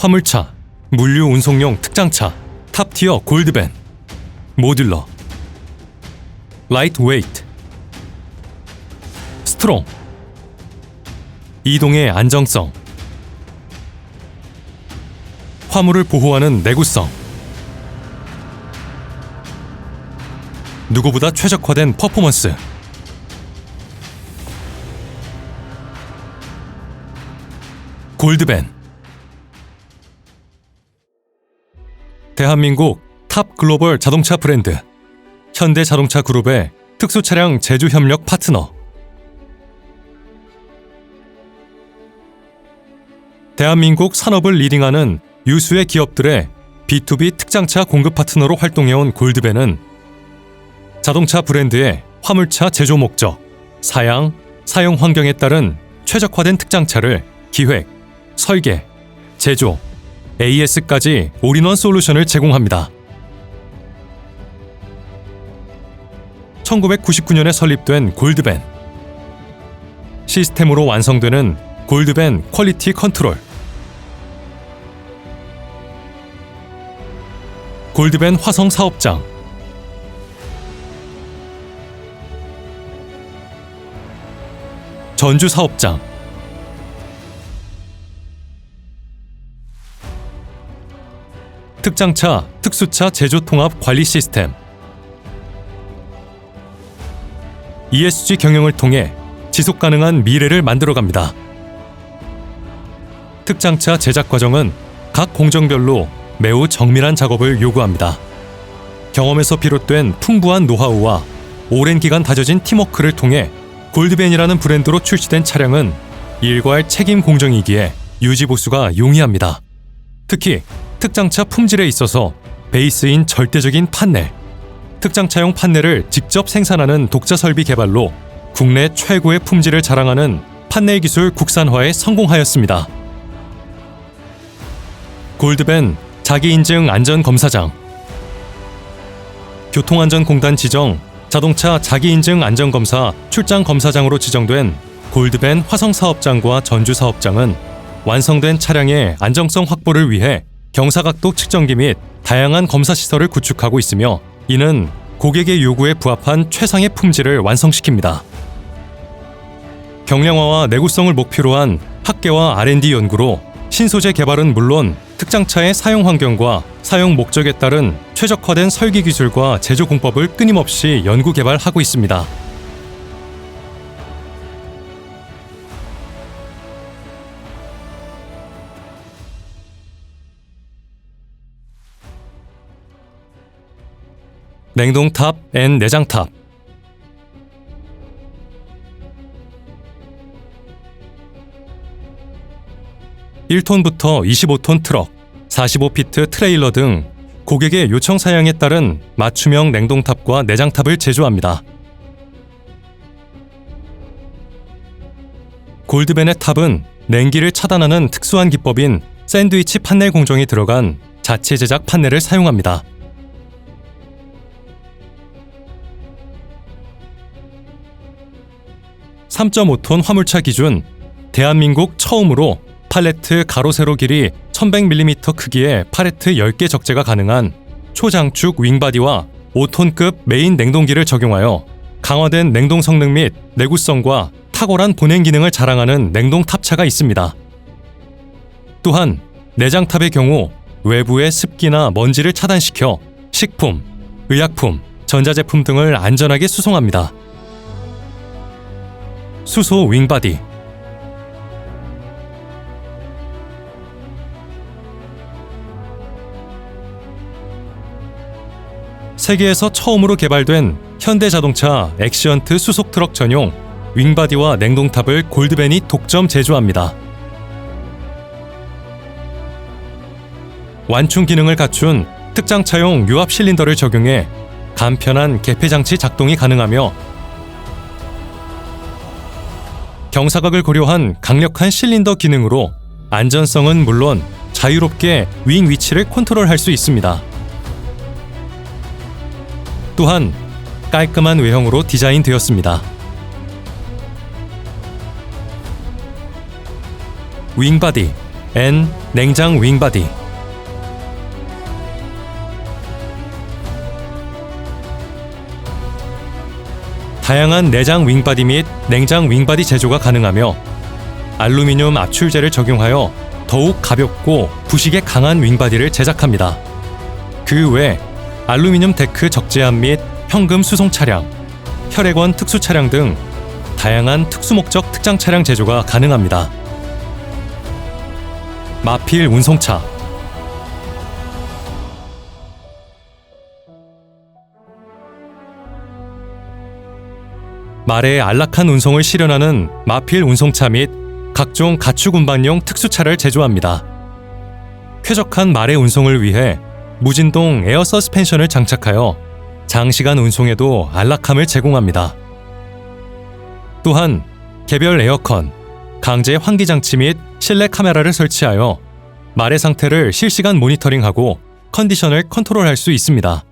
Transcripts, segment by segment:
화물차, 물류 운송용 특장차, 탑티어 골드밴, 모듈러, 라이트 웨이트, 스트롱, 이동의 안정성, 화물을 보호하는 내구성, 누구보다 최적화된 퍼포먼스. 골드밴. 대한민국 탑 글로벌 자동차 브랜드 현대 자동차 그룹의 특수 차량 제조 협력 파트너. 대한민국 산업을 리딩하는 유수의 기업들의 B2B 특장차 공급 파트너로 활동해온 골드밴은 자동차 브랜드의 화물차 제조 목적, 사양, 사용 환경에 따른 최적화된 특장차를 기획, 설계, 제조, AS까지 올인원 솔루션을 제공합니다. 1999년에 설립된 골드밴. 시스템으로 완성되는 골드밴 퀄리티 컨트롤. 골드밴 화성 사업장. 전주 사업장. 특장차, 특수차 제조 통합 관리 시스템. ESG 경영을 통해 지속 가능한 미래를 만들어 갑니다. 특장차 제작 과정은 각 공정별로 매우 정밀한 작업을 요구합니다. 경험에서 비롯된 풍부한 노하우와 오랜 기간 다져진 팀워크를 통해 골드벤이라는 브랜드로 출시된 차량은 일괄 책임 공정이기에 유지 보수가 용이합니다. 특히 특장차 품질에 있어서 베이스인 절대적인 판넬, 특장차용 판넬을 직접 생산하는 독자 설비 개발로 국내 최고의 품질을 자랑하는 판넬 기술 국산화에 성공하였습니다. 골드벤 자기 인증 안전 검사장 교통안전공단 지정 자동차 자기 인증 안전 검사 출장 검사장으로 지정된 골드벤 화성 사업장과 전주 사업장은 완성된 차량의 안정성 확보를 위해 경사각도 측정기 및 다양한 검사 시설을 구축하고 있으며 이는 고객의 요구에 부합한 최상의 품질을 완성시킵니다. 경량화와 내구성을 목표로 한 학계와 R&D 연구로 신소재 개발은 물론 특장차의 사용 환경과 사용 목적에 따른 최적화된 설계 기술과 제조 공법을 끊임없이 연구 개발하고 있습니다. 냉동탑 앤 내장탑 1톤부터 25톤 트럭, 45피트 트레일러 등 고객의 요청 사양에 따른 맞춤형 냉동탑과 내장탑을 제조합니다. 골드벤의 탑은 냉기를 차단하는 특수한 기법인 샌드위치 판넬 공정이 들어간 자체 제작 판넬을 사용합니다. (3.5톤) 화물차 기준 대한민국 처음으로 팔레트 가로 세로 길이 1100mm 크기의 팔레트 10개 적재가 가능한 초장축 윙바디와 5톤급 메인 냉동기를 적용하여 강화된 냉동 성능 및 내구성과 탁월한 보냉 기능을 자랑하는 냉동 탑차가 있습니다. 또한 내장탑의 경우 외부의 습기나 먼지를 차단시켜 식품, 의약품, 전자제품 등을 안전하게 수송합니다. 수소 윙바디 세계에서 처음으로 개발된 현대자동차 엑시언트 수속 트럭 전용 윙바디와 냉동탑을 골드벤이 독점 제조합니다. 완충 기능을 갖춘 특장차용 유압 실린더를 적용해 간편한 개폐 장치 작동이 가능하며 경사각을 고려한 강력한 실린더 기능으로 안전성은 물론 자유롭게 윙 위치를 컨트롤할 수 있습니다. 또한 깔끔한 외형으로 디자인되었습니다. 윙바디 N 냉장 윙바디 다양한 내장 윙바디 및 냉장 윙바디 제조가 가능하며 알루미늄 압출제를 적용하여 더욱 가볍고 부식에 강한 윙바디를 제작합니다. 그 외 알루미늄 데크 적재함 및 현금 수송 차량, 혈액원 특수 차량 등 다양한 특수 목적 특장 차량 제조가 가능합니다. 마필 운송차 말의 안락한 운송을 실현하는 마필 운송차 및 각종 가축 운반용 특수차를 제조합니다. 쾌적한 말의 운송을 위해 무진동 에어 서스펜션을 장착하여 장시간 운송에도 안락함을 제공합니다. 또한 개별 에어컨, 강제 환기 장치 및 실내 카메라를 설치하여 말의 상태를 실시간 모니터링하고 컨디션을 컨트롤할 수 있습니다.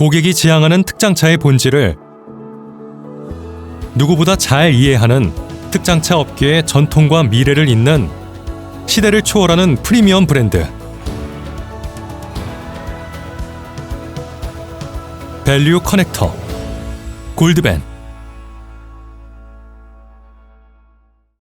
고객이 지향하는 특장차의 본질을 누구보다 잘 이해하는 특장차 업계의 전통과 미래를 잇는 시대를 초월하는 프리미엄 브랜드. 밸류 커넥터 골드벤